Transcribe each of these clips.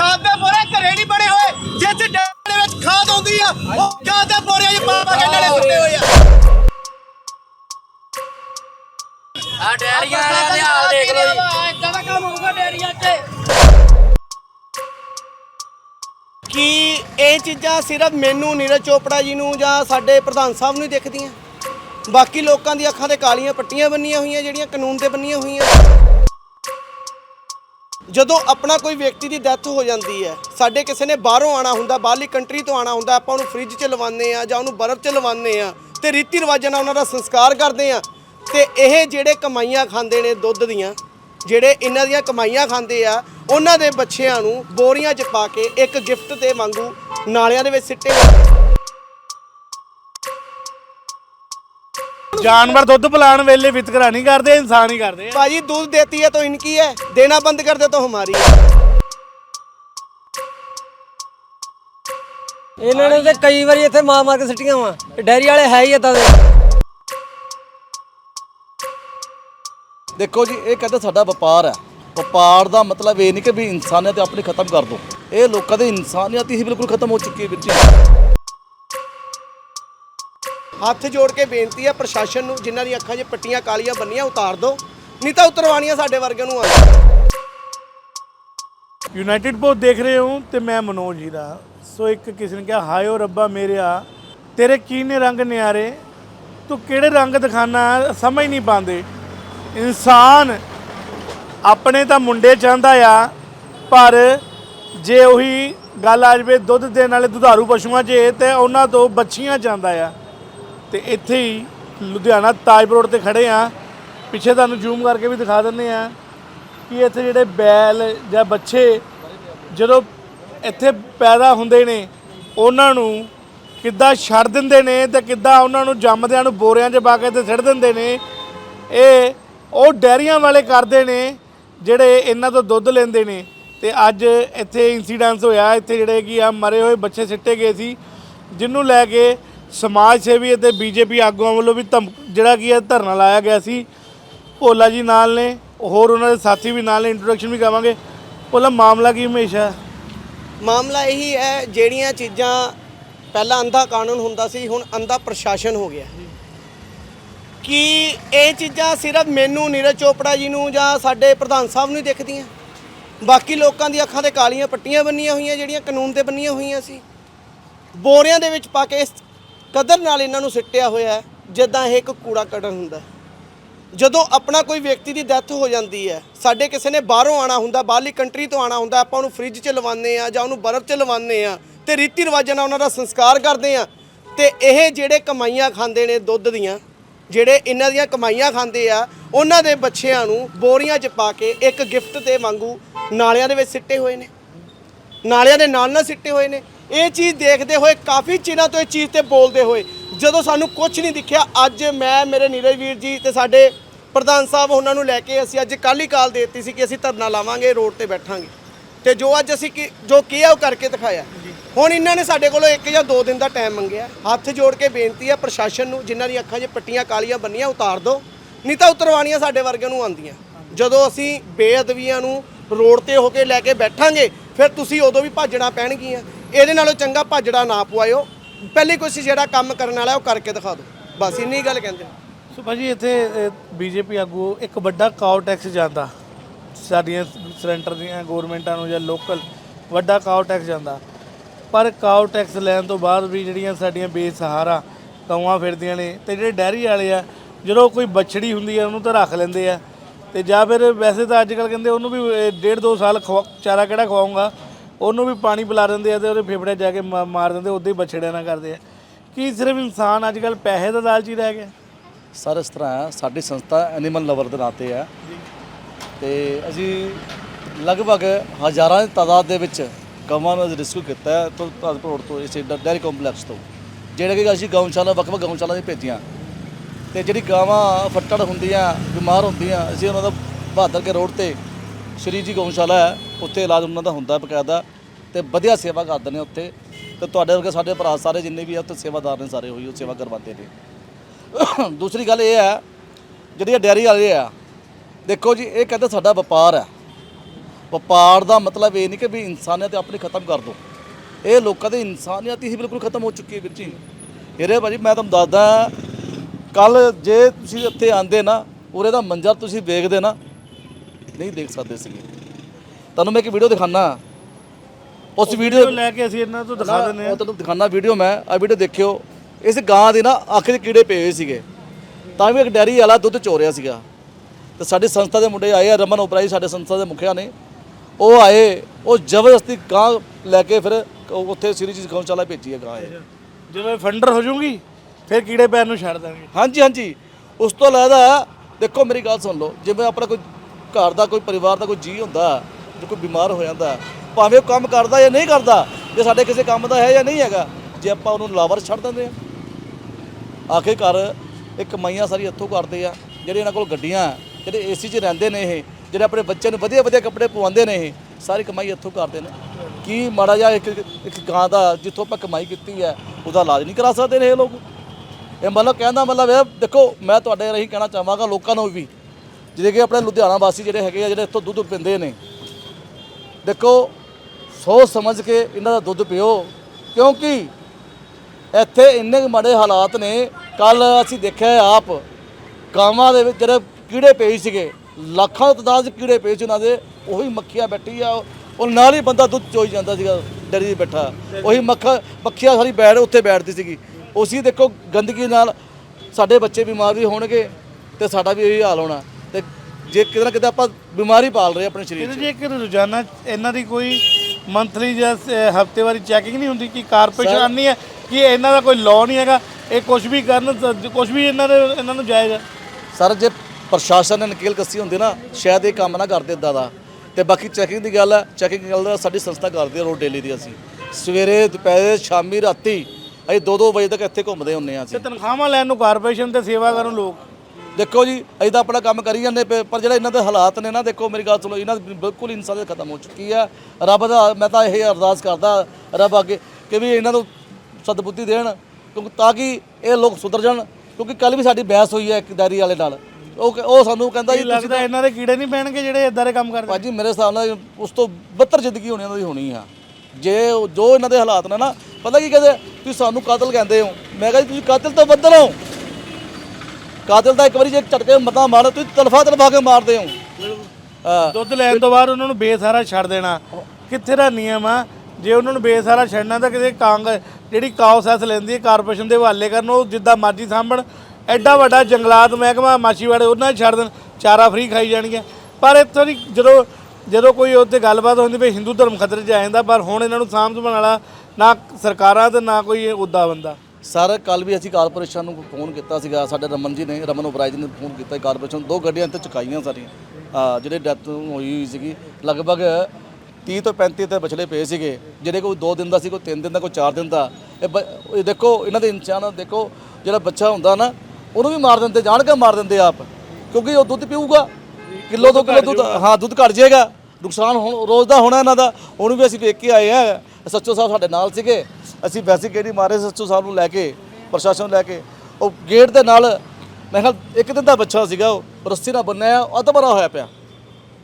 ਖਾਦ ਦੇ ਬੋਰੇ ਘਰੇ ਨਹੀਂ ਬਣੇ ਹੋਏ। ਜਿਸ ਡੱਬੇ ਦੇ ਵਿੱਚ ਖਾਦ ਆਉਂਦੀ ਆ ਉਹ ਖਾਦ ਦੇ ਬੋਰੇ ਚ ਪਾ ਪਾ ਕੇ ਨਾਲੇ ਸੁੱਟੇ ਹੋਏ ਆ। ਆ ਡੈਰੀਆਂ ਵਾਲਿਆਂ ਦੇ ਹਾਲ ਦੇਖ ਲਓ ਜੀ। ਇਦਾਂ ਦਾ ਕੰਮ ਹੋਊਗਾ ਡੈਰੀਆਂ 'ਚ। ਕੀ ਇਹ ਚੀਜ਼ਾਂ ਸਿਰਫ ਮੈਨੂੰ ਨੀਰਜ ਚੋਪੜਾ ਜੀ ਨੂੰ ਜਾਂ ਸਾਡੇ ਪ੍ਰਧਾਨ ਸਾਹਿਬ ਨੂੰ ਹੀ ਦਿਖਦੀਆਂ? ਬਾਕੀ ਲੋਕਾਂ ਦੀ ਅੱਖਾਂ ਤੇ ਕਾਲੀਆਂ ਪੱਟੀਆਂ ਬੰਨੀਆਂ ਹੋਈਆਂ ਜਿਹੜੀਆਂ ਕਾਨੂੰਨ ਤੇ ਬੰਨੀਆਂ ਹੋਈਆਂ। ਜਦੋਂ ਆਪਣਾ ਕੋਈ ਵਿਅਕਤੀ ਦੀ ਡੈਥ ਹੋ ਜਾਂਦੀ ਹੈ, ਸਾਡੇ ਕਿਸੇ ਨੇ ਬਾਹਰੋਂ ਆਣਾ ਹੁੰਦਾ, ਬਾਹਰਲੀ ਕੰਟਰੀ ਤੋਂ ਆਣਾ ਹੁੰਦਾ, ਆਪਾਂ ਉਹਨੂੰ ਫ੍ਰਿਜ 'ਚ ਲਵਾਉਂਦੇ ਆ ਜਾਂ ਉਹਨੂੰ ਬਰਫ਼ 'ਚ ਲਵਾਉਂਦੇ ਆ ਤੇ ਰੀਤੀ ਰਿਵਾਜਾਂ ਨਾਲ ਉਹਨਾਂ ਦਾ ਸੰਸਕਾਰ ਕਰਦੇ ਆ ਤੇ ਇਹ ਜਿਹੜੇ ਕਮਾਈਆਂ ਖਾਂਦੇ ਨੇ ਦੁੱਧ ਦੀਆਂ, ਜਿਹੜੇ ਇਹਨਾਂ ਦੀਆਂ ਕਮਾਈਆਂ ਖਾਂਦੇ ਆ, ਉਹਨਾਂ ਦੇ ਬੱਚਿਆਂ ਨੂੰ ਬੋਰੀਆਂ 'ਚ ਪਾ ਕੇ ਇੱਕ ਗਿਫਟ ਦੇ ਵਾਂਗੂ ਨਾਲਿਆਂ ਦੇ ਵਿੱਚ ਸਿੱਟੇ ਜਾਨਵਰ ਦੁੱਧ ਪਿਲਾਉਣ ਵੇਲੇ ਵਿਤਕਰਾ ਨਹੀਂ ਕਰਦੇ ਇਨਸਾਨ ਹੀ ਕਰਦੇ ਆ ਭਾਜੀ दूध देती है तो इनकी है देना बंद कर दे तो हमारी है ਇਹਨਾਂ ਨੇ ਤੇ ਕਈ ਵਾਰੀ ਇੱਥੇ ਮਾਰ ਮਾਰ ਕੇ ਸਿੱਟੀਆਂ ਵਾ ਡੈਰੀ ਵਾਲੇ ਹੈ ਹੀ ਇਦਾਂ ਦੇ ਦੇਖੋ ਜੀ ਇਹ ਕਹਿੰਦੇ ਸਾਡਾ ਵਪਾਰ ਹੈ ਵਪਾਰ ਦਾ ਮਤਲਬ ਇਹ ਨਹੀਂ ਕਿ ਵੀ ਇਨਸਾਨੀਅਤ ਆਪਣੀ ਖਤਮ ਕਰ ਦੋ ਇਹ ਲੋਕਾਂ ਦੀ ਇਨਸਾਨੀਅਤ ਹੀ ਬਿਲਕੁਲ ਖਤਮ ਹੋ ਚੁੱਕੀ ਹੈ ਵੀਰ ਜੀ ਹੱਥ ਜੋੜ ਕੇ ਬੇਨਤੀ ਹੈ ਪ੍ਰਸ਼ਾਸਨ ਨੂੰ, ਜਿਨ੍ਹਾਂ ਦੀਆਂ ਅੱਖਾਂ 'ਚ ਪੱਟੀਆਂ ਕਾਲੀਆਂ ਬੰਨੀਆਂ, ਉਤਾਰ ਦਿਓ। ਨਹੀਂ ਤਾਂ ਉਤਰਵਾਣੀਆਂ ਸਾਡੇ ਵਰਗਿਆਂ ਨੂੰ ਆ ਯੂਨਾਈਟਿਡ ਪੋਸਟ ਦੇਖ ਰਹੇ ਹੋ ਤੇ ਮੈਂ ਮਨੋਜ ਜੀ ਦਾ। ਸੋ ਇੱਕ ਕਿਸੇ ਨੇ ਕਿਹਾ ਹਾਇਓ ਰੱਬਾ ਮੇਰਿਆ ਤੇਰੇ ਕੀ ਨੇ ਰੰਗ ਨਿਆਰੇ? ਤੂੰ ਕਿਹੜੇ ਰੰਗ ਦਿਖਾਣਾ ਸਮਝ ਨਹੀਂ ਪਾਉਂਦੇ। ਇਨਸਾਨ ਆਪਣੇ ਤਾਂ ਮੁੰਡੇ ਚਾਹੁੰਦਾ ਆ, ਪਰ ਜੇ ਉਹੀ ਗੱਲ ਆ ਜਾਵੇ, ਦੁੱਧ ਦੇਣ ਵਾਲੇ ਦੁਧਾਰੂ ਪਸ਼ੂਆਂ 'ਚ, ਤੇ ਉਹਨਾਂ ਤੋਂ ਬੱਚੀਆਂ ਜਾਂਦਾ ਆ। ਤੇ ਇੱਥੇ ਹੀ ਲੁਧਿਆਣਾ ਤਾਜ ਰੋਡ ਤੇ ਖੜੇ ਆ। ਪਿੱਛੇ ਤੁਹਾਨੂੰ ਜ਼ੂਮ ਕਰਕੇ ਵੀ ਦਿਖਾ ਦਿੰਦੇ ਆ ਕਿ ਇੱਥੇ ਜਿਹੜੇ ਬੈਲ ਜਾਂ ਬੱਚੇ ਜਦੋਂ ਇੱਥੇ ਪੈਦਾ ਹੁੰਦੇ ਨੇ, ਉਹਨਾਂ ਨੂੰ ਕਿੱਦਾਂ ਛੱਡ ਦਿੰਦੇ ਨੇ ਤੇ ਕਿੱਦਾਂ ਉਹਨਾਂ ਨੂੰ ਜੰਮਦਿਆਂ ਨੂੰ ਬੋਰਿਆਂ 'ਚ ਪਾ ਕੇ ਤੇ ਸਿੱਟ ਦਿੰਦੇ ਨੇ, ਇਹ ਉਹ ਡੈਰੀਆਂ ਵਾਲੇ ਕਰਦੇ ਨੇ ਜਿਹੜੇ ਇਹਨਾਂ ਤੋਂ ਦੁੱਧ ਲੈਂਦੇ ਨੇ। ਤੇ ਅੱਜ ਇੱਥੇ ਇਨਸੀਡੈਂਸ ਹੋਇਆ, ਇੱਥੇ ਜਿਹੜੇ ਕੀ ਆ, ਮਰੇ ਹੋਏ ਬੱਚੇ ਸਿੱਟੇ ਗਏ ਸੀ ਜਿਹਨੂੰ ਲੈ ਕੇ ਸਮਾਜ ਸੇਵੀ ਅਤੇ ਬੀਜੇਪੀ ਆਗੂਆਂ ਵੱਲੋਂ ਵੀ ਧਮ ਜਿਹੜਾ ਕੀ ਹੈ, ਧਰਨਾ ਲਾਇਆ ਗਿਆ ਸੀ। ਭੋਲਾ ਜੀ ਨਾਲ ਨੇ, ਹੋਰ ਉਹਨਾਂ ਦੇ ਸਾਥੀ ਵੀ ਨਾਲ ਨੇ ਇੰਟਰੋਡਕਸ਼ਨ ਵੀ ਕਰਾਂਗੇ ਭੋਲਾ, ਮਾਮਲਾ ਕੀ ਹਮੇਸ਼ਾ ਮਾਮਲਾ ਇਹੀ ਹੈ, ਜਿਹੜੀਆਂ ਚੀਜ਼ਾਂ ਪਹਿਲਾਂ ਅੰਧਾ ਕਾਨੂੰਨ ਹੁੰਦਾ ਸੀ, ਹੁਣ ਅੰਧਾ ਪ੍ਰਸ਼ਾਸਨ ਹੋ ਗਿਆ। ਕੀ ਇਹ ਚੀਜ਼ਾਂ ਸਿਰਫ ਮੈਨੂੰ, ਨੀਰਜ ਚੋਪੜਾ ਜੀ ਨੂੰ ਜਾਂ ਸਾਡੇ ਪ੍ਰਧਾਨ ਸਾਹਿਬ ਨੂੰ ਹੀ ਦਿਖਦੀਆਂ? ਬਾਕੀ ਲੋਕਾਂ ਦੀ ਅੱਖਾਂ ਤੇ ਕਾਲੀਆਂ ਪੱਟੀਆਂ ਬੰਨੀਆਂ ਹੋਈਆਂ, ਜਿਹੜੀਆਂ ਕਾਨੂੰਨ ਤੇ ਬੰਨੀਆਂ ਹੋਈਆਂ ਸੀ। ਬੋਰਿਆਂ ਦੇ ਵਿੱਚ ਪਾ ਕੇ ਇਸ ਕਦਰ ਨਾਲ ਇਹਨਾਂ ਨੂੰ ਸਿੱਟਿਆ ਹੋਇਆ ਹੈ, ਜਿੱਦਾਂ ਇਹ ਇੱਕ ਕੂੜਾ ਕਟਰ ਹੁੰਦਾ ਜਦੋਂ ਆਪਣਾ ਕੋਈ ਵਿਅਕਤੀ ਦੀ ਡੈਥ ਹੋ ਜਾਂਦੀ ਹੈ, ਸਾਡੇ ਕਿਸੇ ਨੇ ਬਾਹਰੋਂ ਆਣਾ ਹੁੰਦਾ, ਬਾਹਰਲੀ ਕੰਟਰੀ ਤੋਂ ਆਣਾ ਹੁੰਦਾ, ਆਪਾਂ ਉਹਨੂੰ ਫ੍ਰਿਜ 'ਚ ਲਵਾਉਂਦੇ ਆ ਜਾਂ ਉਹਨੂੰ ਬਰਫ਼ 'ਚ ਲਵਾਉਂਦੇ ਆ ਤੇ ਰੀਤੀ ਰਿਵਾਜਾਂ ਨਾਲ ਉਹਨਾਂ ਦਾ ਸੰਸਕਾਰ ਕਰਦੇ ਆ ਤੇ ਇਹ ਜਿਹੜੇ ਕਮਾਈਆਂ ਖਾਂਦੇ ਨੇ ਦੁੱਧ ਦੀਆਂ, ਜਿਹੜੇ ਇਹਨਾਂ ਦੀਆਂ ਕਮਾਈਆਂ ਖਾਂਦੇ ਆ, ਉਹਨਾਂ ਦੇ ਬੱਚਿਆਂ ਨੂੰ ਬੋਰੀਆਂ 'ਚ ਪਾ ਕੇ ਇੱਕ ਗਿਫਟ ਦੇ ਵਾਂਗੂ ਨਾਲਿਆਂ ਦੇ ਵਿੱਚ ਸਿੱਟੇ ਹੋਏ ਨੇ। ਨਾਲਿਆਂ ਦੇ ਨਾਲ ਨਾਲ ਸਿੱਟੇ ਹੋਏ ਨੇ। ਇਹ ਚੀਜ਼ ਦੇਖਦੇ ਹੋਏ ਕਾਫੀ ਚਿਰਾਂ ਤੋਂ ਇਹ ਚੀਜ਼ ਤੇ ਬੋਲਦੇ ਹੋਏ ਜਦੋਂ ਸਾਨੂੰ ਕੁਝ ਨਹੀਂ ਦਿਖਿਆ ਅੱਜ ਮੈਂ ਮੇਰੇ ਨੀਰਜ ਵੀਰ ਜੀ ਤੇ ਸਾਡੇ ਪ੍ਰਧਾਨ ਸਾਹਿਬ ਉਹਨਾਂ ਨੂੰ ਲੈ ਕੇ ਅਸੀਂ ਅੱਜ ਕੱਲ੍ਹ ਹੀ ਕਾਲ ਦੇ ਦਿੱਤੀ ਸੀ ਕਿ ਅਸੀਂ ਧਰਨਾ ਲਾਵਾਂਗੇ ਰੋਡ ਤੇ ਬੈਠਾਂਗੇ। ਤੇ ਜੋ ਅੱਜ ਅਸੀਂ ਕੀ- ਜੋ ਕੀਆ ਉਹ ਕਰਕੇ ਦਿਖਾਇਆ। ਹੁਣ ਇਹਨਾਂ ਨੇ ਸਾਡੇ ਕੋਲੋਂ ਇੱਕ ਜਾਂ ਦੋ ਦਿਨ ਦਾ ਟਾਈਮ ਮੰਗਿਆ। ਹੱਥ ਜੋੜ ਕੇ ਬੇਨਤੀ ਹੈ ਪ੍ਰਸ਼ਾਸਨ ਨੂੰ ਜਿਨ੍ਹਾਂ ਦੀਆਂ ਅੱਖਾਂ 'ਚ ਪੱਟੀਆਂ ਕਾਲੀਆਂ ਬੰਨੀਆਂ ਉਤਾਰ ਦਿਓ ਨਹੀਂ ਤਾਂ ਉਤਰਵਾਣੀਆਂ ਸਾਡੇ ਵਰਗਿਆਂ ਨੂੰ ਆਉਂਦੀਆਂ। ਜਦੋਂ ਅਸੀਂ ਬੇਅਦਬੀਆਂ ਨੂੰ ਰੋਡ ਤੇ ਹੋ ਕੇ ਲੈ ਕੇ ਬੈਠਾਂਗੇ ਫਿਰ ਤੁਸੀਂ ਉਦੋਂ ਵੀ ਭਾਜਣਾ ਪੈਣਗੀਆਂ। ਇਹਦੇ ਨਾਲੋਂ ਚੰਗਾ ਭਾਜੜਾ ਨਾ ਪਵਾਇਓ। ਪਹਿਲੀ ਕੋਸ਼ਿਸ਼ ਜਿਹੜਾ ਕੰਮ ਕਰਨ ਵਾਲਾ, ਉਹ ਕਰਕੇ ਦਿਖਾ ਦਿਓ। ਬਸ ਇੰਨੀ ਗੱਲ ਕਹਿੰਦੇ ਸੋ ਭਾਜੀ, ਇੱਥੇ ਬੀਜੇਪੀ ਆਗੂ ਇੱਕ ਵੱਡਾ ਕਾਓ ਟੈਕਸ ਜਾਂਦਾ। ਸਾਡੀਆਂ ਸੈਂਟਰ ਦੀਆਂ ਗਵਰਨਮੈਂਟਾਂ ਨੂੰ ਜਾਂ ਲੋਕਲ, ਵੱਡਾ ਕਾਓ ਟੈਕਸ ਜਾਂਦਾ। ਪਰ ਕਾਓ ਟੈਕਸ ਲੈਣ ਤੋਂ ਬਾਅਦ ਵੀ ਜਿਹੜੀਆਂ ਸਾਡੀਆਂ ਬੇਸਹਾਰਾ ਕੌਆਂ ਫਿਰਦੀਆਂ ਨੇ, ਤੇ ਜਿਹੜੇ ਡੈਰੀ ਵਾਲੇ ਆ, ਜਦੋਂ ਕੋਈ ਬੱਛੜੀ ਹੁੰਦੀ ਆ, ਉਹਨੂੰ ਤਾਂ ਰੱਖ ਲੈਂਦੇ ਆ। ਤੇ ਜਾਂ ਫਿਰ ਵੈਸੇ ਤਾਂ ਅੱਜ ਕੱਲ ਕਹਿੰਦੇ ਉਹਨੂੰ ਵੀ ਇਹ ਡੇਢ ਦੋ ਸਾਲ ਖਵਾ- ਚਾਰਾ ਕਿਹੜਾ ਖਵਾਉਂਗਾ ਉਹਨੂੰ ਵੀ ਪਾਣੀ ਪਿਲਾ ਦਿੰਦੇ ਆ ਤੇ ਉਹਦੇ ਫੇਫੜੇ ਜਾ ਕੇ ਮਾ- ਮਾਰ ਦਿੰਦੇ ਉਦਾਂ ਹੀ ਬੱਛੜਿਆਂ ਨਾਲ ਕਰਦੇ ਆ। ਕੀ ਸਿਰਫ ਇਨਸਾਨ ਅੱਜ ਕੱਲ ਪੈਸੇ ਦਾ ਲਾਲਚੀ ਰਹਿ ਗਿਆ? ਸਰ ਇਸ ਤਰ੍ਹਾਂ ਹੈ ਸਾਡੀ ਸੰਸਥਾ ਐਨੀਮਲ ਲਵਰ ਦੇ ਨਾਤੇ ਹੈ। ਤੇ ਅਸੀਂ ਲਗਭਗ ਹਜ਼ਾਰਾਂ ਦੀ ਤਾਦਾਦ ਦੇ ਵਿੱਚ ਗਊਆਂ ਨੂੰ ਰੈਸਕਿਊ ਕੀਤਾ ਹੈ ਤੋਂ ਰੋਡ ਤੋਂ ਇਸ ਡੈਰੀ ਕੰਪਲੈਕਸ ਤੋਂ। ਜਿਹੜੇ ਕਿ ਅਸੀਂ ਗਊਸ਼ਾਲਾ ਵੱਖ-ਵੱਖ ਗਊਸ਼ਾਲਾ ਦੇ ਭੇਜੀਆਂ। ਤੇ ਜਿਹੜੀ ਗਾਵਾਂ ਫੱਟੜ ਹੁੰਦੀਆਂ ਬਿਮਾਰ ਹੁੰਦੀਆਂ ਅਸੀਂ ਉਹਨਾਂ ਦਾ ਬਹਾਦਰ ਕੇ ਰੋਡ ਤੇ ਸ਼੍ਰੀ ਜੀ ਗਊਸ਼ਾਲਾ ਹੈ ਉੱਥੇ ਇਲਾਜ ਉਹਨਾਂ ਦਾ ਹੁੰਦਾ ਬਕਾਇਦਾ। ਤੇ ਵਧੀਆ ਸੇਵਾ ਕਰਦੇ ਨੇ ਉੱਥੇ। ਤੇ ਤੁਹਾਡੇ ਵਰਗੇ ਸਾਡੇ ਭਰਾ ਸਾਰੇ ਜਿੰਨੇ ਵੀ ਆ ਉੱਥੇ ਸੇਵਾਦਾਰ ਨੇ ਸਾਰੇ ਹੋਈ ਉਹ ਸੇਵਾ ਕਰਵਾਉਂਦੇ ਨੇ। ਦੂਸਰੀ ਗੱਲ ਇਹ ਹੈ, ਜਿਹੜੀ ਇਹ ਡੈਰੀ ਵਾਲੇ ਆ, ਦੇਖੋ ਜੀ, ਇਹ ਕਹਿੰਦੇ ਸਾਡਾ ਵਪਾਰ ਹੈ। ਵਪਾਰ ਦਾ ਮਤਲਬ ਇਹ ਨਹੀਂ ਕਿ ਵੀ ਇਨਸਾਨੀਅਤ ਆਪਣੀ ਖਤਮ ਕਰ ਦੋ। ਇਹ ਲੋਕਾਂ ਦੀ ਇਨਸਾਨੀਅਤ ਹੀ ਬਿਲਕੁਲ ਖਤਮ ਹੋ ਚੁੱਕੀ ਹੈ ਵੀਰ ਜੀ। ਇਹਰੇ ਭਾਜੀ, ਮੈਂ ਤੁਹਾਨੂੰ ਦੱਸਦਾ ਕੱਲ ਜੇ ਤੁਸੀਂ ਇੱਥੇ ਆਂਦੇ ਨਾ, ਉਰੇ ਦਾ ਮੰਜ਼ਰ ਤੁਸੀਂ ਵੇਖਦੇ ਨਾ, ਨਹੀਂ ਦੇਖ ਸਕਦੇ ਸੀਗੇ। ਤੁਹਾਨੂੰ ਮੈਂ ਇੱਕ ਵੀਡੀਓ ਦਿਖਾਣਾ ਉਸ ਵੀਡੀਓ ਲੈ ਕੇ ਅਸੀਂ ਇਹਨਾਂ ਤੋਂ ਦਿਖਾ ਦਿੰਦੇ ਉਹ ਤੁਹਾਨੂੰ ਦਿਖਾਣਾ ਵੀਡੀਓ ਮੈਂ ਆ ਵੀਡੀਓ ਦੇਖਿਓ। ਇਸ ਗਾਂ ਦੇ ਨਾ ਅੱਖ 'ਚ ਕੀੜੇ ਪਏ ਹੋਏ ਸੀਗੇ। ਤਾਂ ਵੀ ਇੱਕ ਡੈਰੀ ਵਾਲਾ ਦੁੱਧ ਚੋ ਰਿਹਾ ਸੀਗਾ। ਤੇ ਸਾਡੀ ਸੰਸਥਾ ਦੇ ਮੁੰਡੇ ਆਏ ਆ ਰਮਨ ਉਪਰਾਈ ਸਾਡੇ ਸੰਸਥਾ ਦੇ ਮੁਖੀਆ ਨੇ। ਉਹ ਆਏ ਉਹ ਜ਼ਬਰਦਸਤੀ ਗਾਂ ਲੈ ਕੇ ਫਿਰ ਉੱਥੇ ਸ੍ਰੀ ਜੀ ਗਊਸ਼ਾਲਾ ਭੇਜੀ ਹੈ ਗਾਂ ਇਹ। ਜਦੋਂ ਇਹ ਫੰਡਰ ਹੋ ਜਾਊਗੀ ਫਿਰ ਕੀੜੇ ਪੈਰ ਨੂੰ ਛੱਡ ਦਾਂਗੇ ਹਾਂਜੀ ਹਾਂਜੀ। ਉਸ ਤੋਂ ਇਲਾਵਾ ਦੇਖੋ ਮੇਰੀ ਗੱਲ ਸੁਣ ਲਓ। ਜਿਵੇਂ ਆਪਣਾ ਕੋਈ ਘਰ ਦਾ ਕੋਈ ਪਰਿਵਾਰ ਦਾ ਕੋਈ ਜੀ ਹੁੰਦਾ ਜੇ ਕੋਈ ਬਿਮਾਰ ਹੋ ਜਾਂਦਾ, ਭਾਵੇਂ ਉਹ ਕੰਮ ਕਰਦਾ ਜਾਂ ਨਹੀਂ ਕਰਦਾ, ਜੇ ਸਾਡੇ ਕਿਸੇ ਕੰਮ ਦਾ ਹੈ ਜਾਂ ਨਹੀਂ ਹੈਗਾ, ਜੇ ਆਪਾਂ ਉਹਨੂੰ ਲਾਵਰ ਛੱਡ ਦਿੰਦੇ ਆ ਆਖਿਰਕਾਰ ਇਹ ਕਮਾਈਆਂ ਸਾਰੀ ਇੱਥੋਂ ਕਰਦੇ ਆ, ਜਿਹੜੇ ਇਹਨਾਂ ਕੋਲ ਗੱਡੀਆਂ, ਜਿਹੜੇ ਏਸੀ 'ਚ ਰਹਿੰਦੇ ਨੇ ਇਹ, ਜਿਹੜੇ ਆਪਣੇ ਬੱਚਿਆਂ ਨੂੰ ਵਧੀਆ ਵਧੀਆ ਕੱਪੜੇ ਪਵਾਉਂਦੇ ਨੇ ਇਹ, ਸਾਰੀ ਕਮਾਈ ਇੱਥੋਂ ਕਰਦੇ ਨੇ। ਕੀ ਮਾੜਾ ਜਿਹਾ ਇੱਕ ਇੱਕ ਗਾਂ ਦਾ ਜਿੱਥੋਂ ਆਪਾਂ ਕਮਾਈ ਕੀਤੀ ਹੈ, ਉਹਦਾ ਇਲਾਜ ਨਹੀਂ ਕਰਾ ਸਕਦੇ ਨੇ ਇਹ ਲੋਕ। ਇਹ ਮਤਲਬ ਕਹਿੰਦਾ ਮਤਲਬ ਇਹ, ਦੇਖੋ, ਮੈਂ ਤੁਹਾਡੇ ਰਹੀ ਕਹਿਣਾ ਚਾਹਾਂਗਾ ਲੋਕਾਂ ਨੂੰ ਵੀ, ਜਿਹੜੇ ਕਿ ਆਪਣੇ ਲੁਧਿਆਣਾ ਵਾਸੀ ਜਿਹੜੇ ਹੈਗੇ ਆ, ਜਿਹੜੇ ਇੱਥੋਂ ਦੁੱਧ ਪੀਂਦੇ ਨੇ ਦੇਖੋ, ਸੋਚ ਸਮਝ ਕੇ ਇਹਨਾਂ ਦਾ ਦੁੱਧ ਪਿਓ, ਕਿਉਂਕਿ ਇੱਥੇ ਇੰਨੇ ਮਾੜੇ ਹਾਲਾਤ ਨੇ ਕੱਲ ਅਸੀਂ ਦੇਖਿਆ ਆਪ ਗਾਵਾਂ ਦੇ ਵਿੱਚ ਜਿਹੜੇ ਕੀੜੇ ਪਏ ਸੀਗੇ, ਲੱਖਾਂ ਦੀ ਤਾਦਾਦ ਕੀੜੇ ਪਏ ਸੀ ਉਹਨਾਂ ਦੇ, ਉਹੀ ਮੱਖੀਆਂ ਬੈਠੀ ਆ, ਉਹ ਨਾਲ ਹੀ ਬੰਦਾ ਦੁੱਧ ਚੋਈ ਜਾਂਦਾ ਸੀਗਾ ਡਰੀ ਬੈਠਾ, ਉਹੀ ਮੱਖਾ, ਮੱਖੀਆਂ ਸਾਰੀ ਬੈਠ, ਉੱਥੇ ਬੈਠਦੀ ਸੀਗੀ। ਉਸੀ ਦੇਖੋ, ਗੰਦਗੀ ਨਾਲ ਸਾਡੇ ਬੱਚੇ ਬਿਮਾਰ ਵੀ ਹੋਣਗੇ ਤੇ ਸਾਡਾ ਵੀ ਇਹੀ ਹਾਲ ਹੋਣਾ, ਤੇ ਜੇ ਕਿਤੇ ਨਾ ਕਿਤੇ ਆਪਾਂ ਬਿਮਾਰੀ ਪਾਲ ਰਹੇ ਆਪਣੇ ਸਰੀਰ 'ਚ। ਜੇ ਇੱਕ ਰੋਜ਼ਾਨਾ ਇਹਨਾਂ ਦੀ ਕੋਈ ਮੰਥਲੀ ਜਾਂ ਹਫਤੇਵਾਰੀ ਚੈਕਿੰਗ ਨਹੀਂ ਹੁੰਦੀ ਕਿ ਕਾਰਪੋਰੇਸ਼ਨ ਆਨੀ ਹੈ ਕਿ ਇਹਨਾਂ ਦਾ ਕੋਈ ਲਾਅ ਨਹੀਂ ਹੈਗਾ ਇਹ ਕੁਝ ਵੀ ਕਰਨ ਕੁਝ ਵੀ ਇਹਨਾਂ ਦੇ ਇਹਨਾਂ ਨੂੰ ਜਾਇਜ਼ ਹੈ। ਸਰ ਜੇ ਪ੍ਰਸ਼ਾਸਨ ਨੇ ਨਕੇਲ ਕੱਸੀ ਹੁੰਦੀ ਨਾ ਸ਼ਾਇਦ ਇਹ ਕੰਮ ਨਾ ਕਰਦੇ ਇਦਾਂ ਦਾ। ਤੇ ਬਾਕੀ ਚੈਕਿੰਗ ਦੀ ਗੱਲ ਹੈ ਚੈਕਿੰਗ ਗੱਲ ਦਾ ਸਾਡੀ ਸੰਸਥਾ ਕਰਦੀ ਹੈ ਰੋਡ ਡੇਲੀ ਦੀ ਅਸੀਂ। ਸਵੇਰੇ ਦੁਪਹਿਰੇ ਸ਼ਾਮੀ ਰਾਤੀ ਅਸੀਂ 2-2 ਵਜੇ ਤੱਕ ਇੱਥੇ ਘੁੰਮਦੇ ਹੁੰਨੇ ਆ ਤੇ ਅਸੀਂ ਤਨਖਾਹਾਂ ਲੈਣ ਨੂੰ ਕਾਰਪੋਰੇਸ਼ਨ ਤੇ ਸੇਵਾ ਕਰਨ ਲੋਕ। ਦੇਖੋ ਜੀ ਅਸੀਂ ਤਾਂ ਆਪਣਾ ਕੰਮ ਕਰੀ ਜਾਂਦੇ ਪਏ, ਪਰ ਜਿਹੜਾ ਇਹਨਾਂ ਦੇ ਹਾਲਾਤ ਨੇ ਨਾ ਦੇਖੋ ਮੇਰੀ ਗੱਲ ਸੁਣੋ ਇਹਨਾਂ ਦੀ ਬਿਲਕੁਲ ਇਨਸਾਨੀਅਤ ਖਤਮ ਹੋ ਚੁੱਕੀ ਹੈ। ਰੱਬ ਦਾ ਮੈਂ ਤਾਂ ਇਹ ਅਰਦਾਸ ਕਰਦਾ ਰੱਬ ਅੱਗੇ ਕਿ ਵੀ ਇਹਨਾਂ ਨੂੰ ਸਦਬੁੱਧੀ ਦੇਣ ਕਿਉਂਕਿ ਤਾਂ ਕਿ ਇਹ ਲੋਕ ਸੁਧਰ ਜਾਣ ਕਿਉਂਕਿ ਕੱਲ ਵੀ ਸਾਡੀ ਬਹਿਸ ਹੋਈ ਹੈ ਇੱਕ ਦਾਰੀ ਵਾਲੇ ਨਾਲ। ਉਹ ਕ- ਉਹ ਸਾਨੂੰ ਕਹਿੰਦਾ ਜੀ ਲੱਗਦਾ ਇਹਨਾਂ ਦੇ ਕੀੜੇ ਨਹੀਂ ਪੈਣਗੇ ਜਿਹੜੇ ਇਦਾਂ ਦੇ ਕੰਮ ਕਰਦੇ ਭਾਜੀ ਮੇਰੇ ਹਿਸਾਬ ਨਾਲ ਉਸ ਤੋਂ ਬੱਤਰ ਜ਼ਿੰਦਗੀ ਹੋਣੀ ਉਹਨਾਂ ਦੀ ਹੋਣੀ ਆ। ਜੇ ਉਹ- ਜੋ ਇਹਨਾਂ ਦੇ ਹਾਲਾਤ ਨੇ ਨਾ ਪਤਾ ਕੀ ਕਹਿੰਦੇ ਤੁਸੀਂ ਸਾਨੂੰ ਕਾਤਲ ਕਹਿੰਦੇ ਹੋ। ਮੈਂ ਕਹਿੰਦਾ ਤੁਸੀਂ ਕਾਤਲ ਤੋਂ ਬੱਦਰ ਹੋ। ਕਾਤਲ ਦਾ ਇੱਕ ਵਾਰੀ ਜੇ ਝਟਕੇ ਮਤਾ ਮਾਰ ਤੁਸੀਂ ਤਲਫਾ ਤਲਫਾ ਕੇ ਮਾਰਦੇ ਹੋ? ਹਾਂ। ਦੁੱਧ ਲੈਣ ਤੋਂ ਬਾਅਦ ਉਹਨਾਂ ਨੂੰ ਬੇਸਹਾਰਾ ਛੱਡ ਦੇਣਾ। ਕਿੱਥੇ ਦਾ ਨਿਯਮ ਆ? ਜੇ ਉਹਨਾਂ ਨੂੰ ਬੇਸਹਾਰਾ ਛੱਡਣਾ ਤਾਂ ਕਿਤੇ ਕਾਂਗ ਜਿਹੜੀ ਕਾਉਸੈਸ ਲੈਂਦੀ ਹੈ, ਕਾਰਪੋਰੇਸ਼ਨ ਦੇ ਹਵਾਲੇ ਕਰਨ, ਉਹ ਜਿੱਦਾਂ ਮਰਜ਼ੀ ਸਾਂਭਣ। ਐਡਾ ਵੱਡਾ ਜੰਗਲਾਤ ਮਹਿਕਮਾ, ਮਾਛੀਵਾੜੇ, ਉਹਨਾਂ 'ਚ ਛੱਡ ਦੇਣ। ਚਾਰਾ ਫਰੀ ਖਾਈ ਜਾਣਗੇ ਪਰ ਇੱਥੋਂ ਦੀ ਜਦੋਂ ਜਦੋਂ ਕੋਈ ਉੱਤੇ ਗੱਲਬਾਤ ਹੁੰਦੀ ਵੀ ਹਿੰਦੂ ਧਰਮ ਖਤਰੇ 'ਚ ਆ ਜਾਂਦਾ, ਪਰ ਹੁਣ ਇਹਨਾਂ ਨੂੰ ਸਾਂਭ ਸੰਭਾਲਣ ਵਾਲਾ ਨਾ ਸਰਕਾਰਾਂ ਤੇ ਨਾ ਕੋਈ ਉੱਦਾ ਬੰਦਾ। ਸਰ ਕੱਲ ਵੀ ਅਸੀਂ ਕਾਰਪੋਰੇਸ਼ਨ ਨੂੰ ਫੋਨ ਕੀਤਾ ਸੀਗਾ ਸਾਡੇ ਰਮਨ ਜੀ ਨੇ ਰਮਨ ਉਬਰਾਜ ਜੀ ਨੇ ਫੋਨ ਕੀਤਾ ਕਾਰਪੋਰੇਸ਼ਨ ਦੋ ਗੱਡੀਆਂ ਇੱਥੇ ਚੁਕਾਈਆਂ ਸਾਰੀਆਂ ਜਿਹੜੇ ਡੈਥ ਹੋਈ ਹੋਈ ਸੀਗੀ। ਲਗਭਗ 30 ਤੋਂ 35 ਤੇ ਬਛੜੇ ਪਏ ਸੀਗੇ ਜਿਹੜੇ ਕੋਈ 2 ਦਿਨ ਦਾ ਸੀ ਕੋਈ 3 ਦਿਨ ਦਾ ਕੋਈ 4 ਦਿਨ ਦਾ। ਇਹ ਦੇਖੋ ਇਹਨਾਂ ਦੇ ਇਨਸਾਨ ਦੇਖੋ ਜਿਹੜਾ ਬੱਚਾ ਹੁੰਦਾ ਨਾ ਉਹਨੂੰ ਵੀ ਮਾਰ ਦਿੰਦੇ ਜਾਣ ਕੇ ਮਾਰ ਦਿੰਦੇ ਆਪ ਕਿਉਂਕਿ ਉਹ ਦੁੱਧ ਪੀਊਗਾ। ਕਿਲੋ ਦੋ ਕਿਲੋ ਦੁੱਧ ਹਾਂ ਦੁੱਧ ਘਟ ਜਾਏਗਾ ਨੁਕਸਾਨ ਹੁਣ ਰੋਜ਼ ਦਾ ਹੋਣਾ ਇਹਨਾਂ ਦਾ ਉਹਨੂੰ ਵੀ ਅਸੀਂ ਵੇਖ ਕੇ ਆਏ ਆ। ਸੱਚੋ ਸਾਹਿਬ ਸਾਡੇ ਨਾਲ ਸੀਗੇ। ਅਸੀਂ ਵੈਸੇ ਕਿਹੜੀ ਮਾਰੇ ਸੱਚੋ ਸਾਹਿਬ ਨੂੰ ਲੈ ਕੇ, ਪ੍ਰਸ਼ਾਸਨ ਨੂੰ ਲੈ ਕੇ। ਉਹ ਗੇਟ ਦੇ ਨਾਲ ਮੈਂ ਕਿਹਾ ਇੱਕ ਦਿਨ ਦਾ ਬੱਚਾ ਸੀਗਾ ਉਹ, ਰੱਸੀ ਨਾਲ ਬੰਨਿਆ ਅੱਧ ਭਰਾ ਹੋਇਆ ਪਿਆ।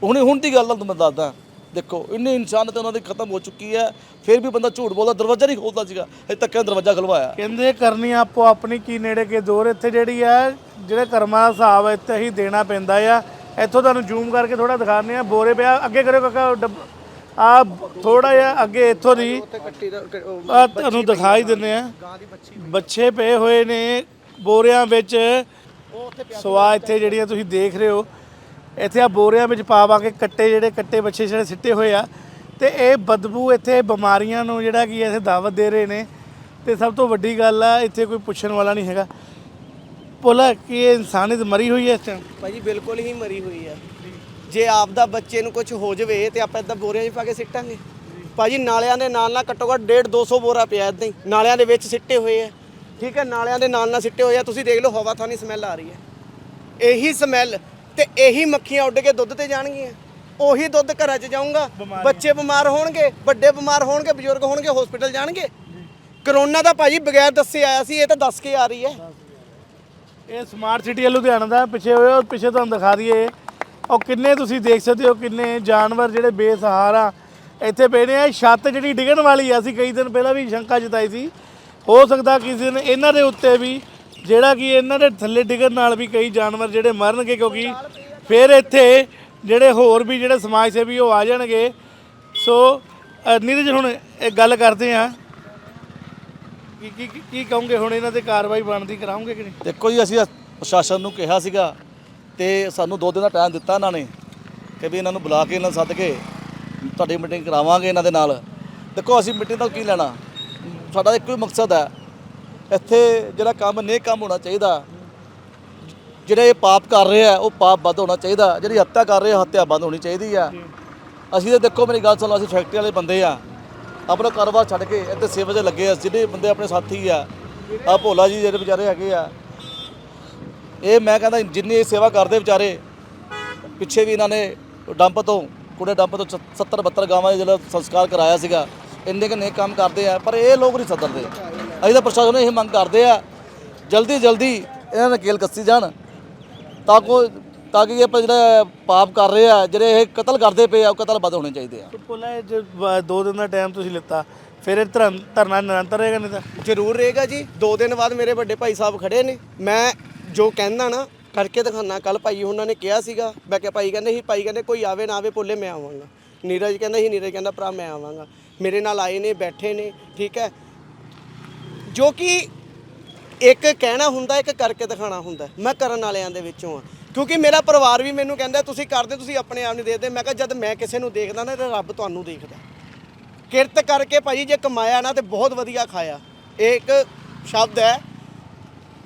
ਹੁਣੇ ਹੁਣ ਦੀ ਗੱਲ ਤੁਹਾਨੂੰ ਮੈਂ ਦੱਸਦਾ। ਦੇਖੋ, ਇੰਨੀ ਇਨਸਾਨੀਅਤ ਉਹਨਾਂ ਦੀ ਖਤਮ ਹੋ ਚੁੱਕੀ ਹੈ। ਫਿਰ ਵੀ ਬੰਦਾ ਝੂਠ ਬੋਲਦਾ, ਦਰਵਾਜ਼ਾ ਨਹੀਂ ਖੋਲਦਾ ਸੀਗਾ। ਅਜੇ ਤੱਕ ਦਰਵਾਜ਼ਾ ਖਲਵਾਇਆ। ਕਹਿੰਦੇ ਕਰਨੀ ਆਪੋ ਆਪਣੀ ਕੀ ਨੇੜੇ ਕੇ ਦੂਰ ਇੱਥੇ ਜਿਹੜੀ ਹੈ ਜਿਹੜੇ ਕਰਮਾਂ ਦਾ ਹਿਸਾਬ ਇੱਥੇ ਹੀ ਦੇਣਾ ਪੈਂਦਾ ਆ। ਇੱਥੋਂ ਤੁਹਾਨੂੰ ਜ਼ੂਮ ਕਰਕੇ ਥੋੜਾ ਦਿਖਾਉਂਦੇ ਆ। ਬੋਰੇ ਪਿਆ, ਅੱਗੇ ਕਰਿਓ ਕਾਕਾ ਆ ਥੋੜਾ ਜਿਹਾ ਅੱਗੇ ਇੱਥੋਂ ਦੀ, ਆ ਤੁਹਾਨੂੰ ਦਿਖਾਈ ਦਿੰਦੇ ਆ। ਬੱਚੇ ਪਏ ਹੋਏ ਨੇ, ਬੋਰਿਆਂ ਵਿੱਚ। ਸਵਾ ਇੱਥੇ ਜਿਹੜੀਆਂ ਤੁਸੀਂ ਦੇਖ ਰਹੇ ਹੋ, ਇੱਥੇ ਆ ਬੋਰਿਆਂ ਵਿੱਚ ਪਾ ਪਾ ਕੇ ਕੱਟੇ ਜਿਹੜੇ ਕੱਟੇ ਬੱਚੇ ਜਿਹੜੇ ਸਿੱਟੇ ਹੋਏ ਆ। ਤੇ ਇਹ ਬਦਬੂ ਇੱਥੇ ਬਿਮਾਰੀਆਂ ਨੂੰ ਜਿਹੜਾ ਕੀ ਇੱਥੇ ਦਾਵਤ ਦੇ ਰਹੇ ਨੇ। ਤੇ ਸਭ ਤੋਂ ਵੱਡੀ ਗੱਲ ਆ, ਇੱਥੇ ਕੋਈ ਪੁੱਛਣ ਵਾਲਾ ਨਹੀਂ ਹੈਗਾ। ਭੋਲਾ ਕੀ ਇਹ ਇਨਸਾਨੀਅਤ ਮਰੀ ਹੋਈ ਹੈ ਇਸ ਟਾਈਮ ਭਾਜੀ ਬਿਲਕੁਲ ਹੀ ਮਰੀ ਹੋਈ ਹੈ ਜੇ ਆਪ ਦਾ ਬੱਚੇ ਨੂੰ ਕੁਝ ਹੋ ਜਾਵੇ ਤੇ ਆਪਾਂ ਇਦਾਂ ਬੋਰਿਆਂ 'ਚ ਪਾ ਕੇ ਸਿੱਟਾਂਗੇ। ਭਾਜੀ ਨਾਲਿਆਂ ਦੇ ਨਾਲ ਨਾਲ ਘੱਟੋ ਘੱਟ 1.5 200 ਬੋਰਾ ਪਿਆ ਇਦਾਂ ਹੀ। ਨਾਲਿਆਂ ਦੇ ਵਿੱਚ ਸਿੱਟੇ ਹੋਏ ਆ। ਠੀਕ ਹੈ ਨਾਲਿਆਂ ਦੇ ਨਾਲ ਨਾਲ ਸਿੱਟੇ ਹੋਏ ਆ। ਤੁਸੀਂ ਦੇਖ ਲਓ ਹਵਾ ਥਾਨੀ ਸਮੈਲ ਆ ਰਹੀ ਹੈ। ਇਹੀ ਸਮੈਲ ਤੇ ਇਹੀ ਮੱਖੀਆਂ ਉੱਡ ਕੇ ਦੁੱਧ ਤੇ ਜਾਣਗੀਆਂ। ਉਹੀ ਦੁੱਧ ਘਰਾਂ 'ਚ ਜਾਊਗਾ। ਬੱਚੇ ਬਿਮਾਰ ਹੋਣਗੇ ਵੱਡੇ ਬਿਮਾਰ ਹੋਣਗੇ ਬਜ਼ੁਰਗ ਹੋਣਗੇ ਹਸਪੀਟਲ ਜਾਣਗੇ। ਕਰੋਨਾ ਦਾ ਭਾਜੀ ਬਗੈਰ ਦੱਸੇ ਆਇਆ ਸੀ ਇਹ ਤਾਂ ਦੱਸ ਕੇ ਆ ਰਹੀ ਹੈ। ਇਹ ਸਮਾਰਟ ਸਿਟੀ ਲੁਧਿਆਣਾ ਦਾ। ਪਿੱਛੇ ਹੋਇਆ ਪਿੱਛੇ ਤੁਹਾਨੂੰ ਦਿਖਾ ਦਈਏ। ਉਹ ਕਿੰਨੇ ਤੁਸੀਂ ਦੇਖ ਸਕਦੇ ਹੋ ਕਿੰਨੇ ਜਾਨਵਰ ਜਿਹੜੇ ਬੇਸਹਾਰਾ ਇੱਥੇ ਪਏ ਨੇ ਇਹ ਛੱਤ ਜਿਹੜੀ ਡਿੱਗਣ ਵਾਲੀ ਆ, ਅਸੀਂ ਕਈ ਦਿਨ ਪਹਿਲਾਂ ਵੀ ਸ਼ੰਕਾ ਜਤਾਈ ਸੀ। ਹੋ ਸਕਦਾ ਕਿਸੇ ਦਿਨ ਇਹਨਾਂ ਦੇ ਉੱਤੇ ਵੀ, ਜਿਹੜਾ ਕਿ ਇਹਨਾਂ ਦੇ ਥੱਲੇ ਡਿੱਗਣ ਨਾਲ ਵੀ ਕਈ ਜਾਨਵਰ ਜਿਹੜੇ ਮਰਨਗੇ, ਕਿਉਂਕਿ ਫਿਰ ਇੱਥੇ ਜਿਹੜੇ ਹੋਰ ਵੀ ਜਿਹੜੇ ਸਮਾਜ ਸੇਵੀ ਉਹ ਆ ਜਾਣਗੇ। ਸੋ ਨੀਰਜ, ਹੁਣ ਇਹ ਗੱਲ ਕਰਦੇ ਆ ਕੀ ਕੀ, ਕੀ- ਕੀ ਕਹੋਗੇ ਹੁਣ ਇਹਨਾਂ ਤੇ ਕਾਰਵਾਈ ਬਣਦੀ ਕਰਾਉਂਗੇ ਕਿ ਨਹੀਂ? ਦੇਖੋ ਜੀ, ਅਸੀਂ ਪ੍ਰਸ਼ਾਸਨ ਨੂੰ ਕਿਹਾ ਸੀਗਾ ਤੇ ਸਾਨੂੰ ਦੋ ਦਿਨ ਦਾ ਟਾਈਮ ਦਿੱਤਾ ਇਹਨਾਂ ਨੇ ਕਿ ਵੀ ਇਹਨਾਂ ਨੂੰ ਬੁਲਾ ਕੇ ਇਹਨਾਂ ਨੂੰ ਸੱਦ ਕੇ ਤੁਹਾਡੀ ਮੀਟਿੰਗ ਕਰਾਵਾਂਗੇ ਇਹਨਾਂ ਦੇ ਨਾਲ। ਦੇਖੋ, ਅਸੀਂ ਮੀਟਿੰਗ ਦਾ ਕੀ ਲੈਣਾ? ਸਾਡਾ ਇੱਕੋ ਹੀ ਮਕਸਦ ਹੈ। ਇੱਥੇ ਜਿਹੜਾ ਕੰਮ ਨੇ ਕੰਮ ਹੋਣਾ ਚਾਹੀਦਾ, ਜਿਹੜੇ ਇਹ ਪਾਪ ਕਰ ਰਹੇ ਆ, ਉਹ ਪਾਪ ਬੰਦ ਹੋਣਾ ਚਾਹੀਦਾ। ਜਿਹੜੀ ਹੱਤਿਆ ਕਰ ਰਹੇ ਆ ਹੱਤਿਆ ਬੰਦ ਹੋਣੀ ਚਾਹੀਦੀ ਆ। ਅਸੀਂ ਤਾਂ ਦੇਖੋ, ਮੇਰੀ ਗੱਲ ਸੁਣੋ ਅਸੀਂ ਫੈਕਟਰੀ ਵਾਲੇ ਬੰਦੇ ਆ। ਆਪਣਾ ਕਾਰੋਬਾਰ ਛੱਡ ਕੇ ਇੱਥੇ ਸੇਵਾ 'ਚ ਲੱਗੇ ਆ। ਜਿਹੜੇ ਬੰਦੇ ਆਪਣੇ ਸਾਥੀ ਆ ਆ ਭੋਲਾ ਜੀ ਜਿਹੜੇ ਵਿਚਾਰੇ ਹੈਗੇ ਆ ਇਹ ਮੈਂ ਕਹਿੰਦਾ ਜਿੰਨੀ ਇਹ ਸੇਵਾ ਕਰਦੇ ਵਿਚਾਰੇ ਪਿੱਛੇ ਵੀ ਇਹਨਾਂ ਨੇ ਡੰਪ ਤੋਂ ਕੁੜੇ ਡੰਪ ਤੋਂ 70 72 ਗਾਵਾਂ ਦਾ ਜਿਹੜਾ ਸੰਸਕਾਰ ਕਰਾਇਆ ਸੀਗਾ ਇੰਨੇ ਕੁ ਨੇਕ ਕੰਮ ਕਰਦੇ ਆ ਪਰ ਇਹ ਲੋਕ ਨਹੀਂ ਸੱਦਰਦੇ ਅਸੀਂ ਤਾਂ ਪ੍ਰਸ਼ਾਸਨ ਨੂੰ ਇਹ ਮੰਗ ਕਰਦੇ ਆ ਜਲਦੀ ਜਲਦੀ ਇਹਨਾਂ ਨੇ ਕੇਲ ਕੱਸੀ ਜਾਣ ਤਾਂ ਕੋ ਤਾਂ ਕਿ ਇਹ ਆਪਾਂ ਜਿਹੜਾ ਪਾਪ ਕਰ ਰਹੇ ਆ ਜਿਹੜੇ ਇਹ ਕਤਲ ਕਰਦੇ ਪਏ ਆ ਉਹ ਕਤਲ ਬੰਦ ਹੋਣੇ ਚਾਹੀਦੇ ਆ। ਪੁੱਲਾ ਇਹ ਜੋ ਦੋ ਦਿਨ ਦਾ ਟਾਈਮ ਤੁਸੀਂ ਲਿੱਤਾ ਫਿਰ ਇਹ ਧਰਨ- ਧਰਨਾ ਨਿਰੰਤਰ ਰਹੇਗਾ ਨਹੀਂ ਤਾਂ? ਜ਼ਰੂਰ ਰਹੇਗਾ ਜੀ ਦੋ ਦਿਨ ਬਾਅਦ ਮੇਰੇ ਵੱਡੇ ਭਾਈ ਸਾਹਿਬ ਖੜੇ ਨੇ ਮੈਂ ਜੋ ਕਹਿੰਦਾ ਨਾ, ਕਰਕੇ ਦਿਖਾਣਾ ਕੱਲ ਭਾਈ ਉਹਨਾਂ ਨੇ ਕਿਹਾ ਸੀਗਾ, ਮੈਂ ਕਿਹਾ ਭਾਈ ਕਹਿੰਦੇ ਸੀ ਭਾਈ ਕਹਿੰਦੇ, ਕੋਈ ਆਵੇ ਨਾ ਆਵੇ ਭੋਲੇ ਮੈਂ ਆਵਾਂਗਾ। ਨੀਰਜ ਕਹਿੰਦਾ ਸੀ ਨੀਰਜ ਕਹਿੰਦਾ, ਭਰਾ, ਮੈਂ ਆਵਾਂਗਾ। ਮੇਰੇ ਨਾਲ ਆਏ ਨੇ, ਬੈਠੇ ਨੇ, ਠੀਕ ਹੈ? ਜੋ ਕਿ ਇੱਕ ਕਹਿਣਾ ਹੁੰਦਾ, ਇੱਕ ਕਰਕੇ ਦਿਖਾਣਾ ਹੁੰਦਾ। ਮੈਂ ਕਰਨ ਵਾਲਿਆਂ ਦੇ ਵਿੱਚੋਂ ਆ ਕਿਉਂਕਿ ਮੇਰਾ ਪਰਿਵਾਰ ਵੀ ਮੈਨੂੰ ਕਹਿੰਦਾ, ਤੁਸੀਂ ਕਰਦੇ, ਤੁਸੀਂ ਆਪਣੇ ਆਪ ਨਹੀਂ ਦੇਖਦੇ। ਮੈਂ ਕਿਹਾ, ਜਦ ਮੈਂ ਕਿਸੇ ਨੂੰ ਦੇਖਦਾ ਨਾ, ਤੇ ਰੱਬ ਤੁਹਾਨੂੰ ਦੇਖਦਾ। ਕਿਰਤ ਕਰਕੇ ਭਾਜੀ ਜੇ ਕਮਾਇਆ ਨਾ, ਤੇ ਬਹੁਤ ਵਧੀਆ ਖਾਇਆ। ਇਹ ਇੱਕ ਸ਼ਬਦ ਹੈ।